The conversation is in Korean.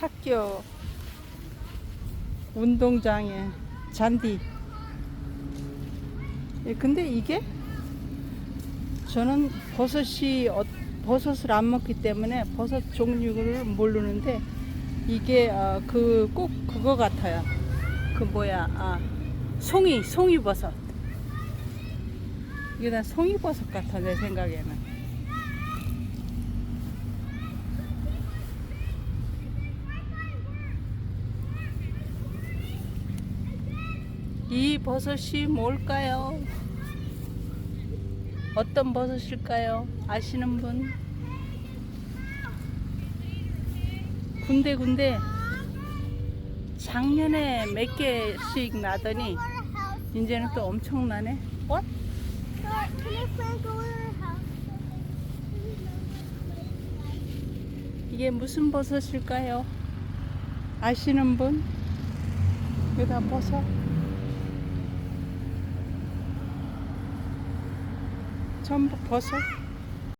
학교 운동장에 잔디. 예, 근데 이게 저는 버섯이 어- 버섯을 안 먹기 때문에 버섯 종류를 모르는데 이게 그꼭 그거 같아요. 그 뭐야 아 송이 송이 버섯. 이게 다 송이 버섯 같아 내 생각에는. 이 버섯이 뭘까요? 어떤 버섯일까요? 아시는 분? 군데군데 작년에 몇 개씩 나더니 이제는 또 엄청나네. 어? 이게 무슨 버섯일까요? 아시는 분? 여기다 버섯. 전부 버섯.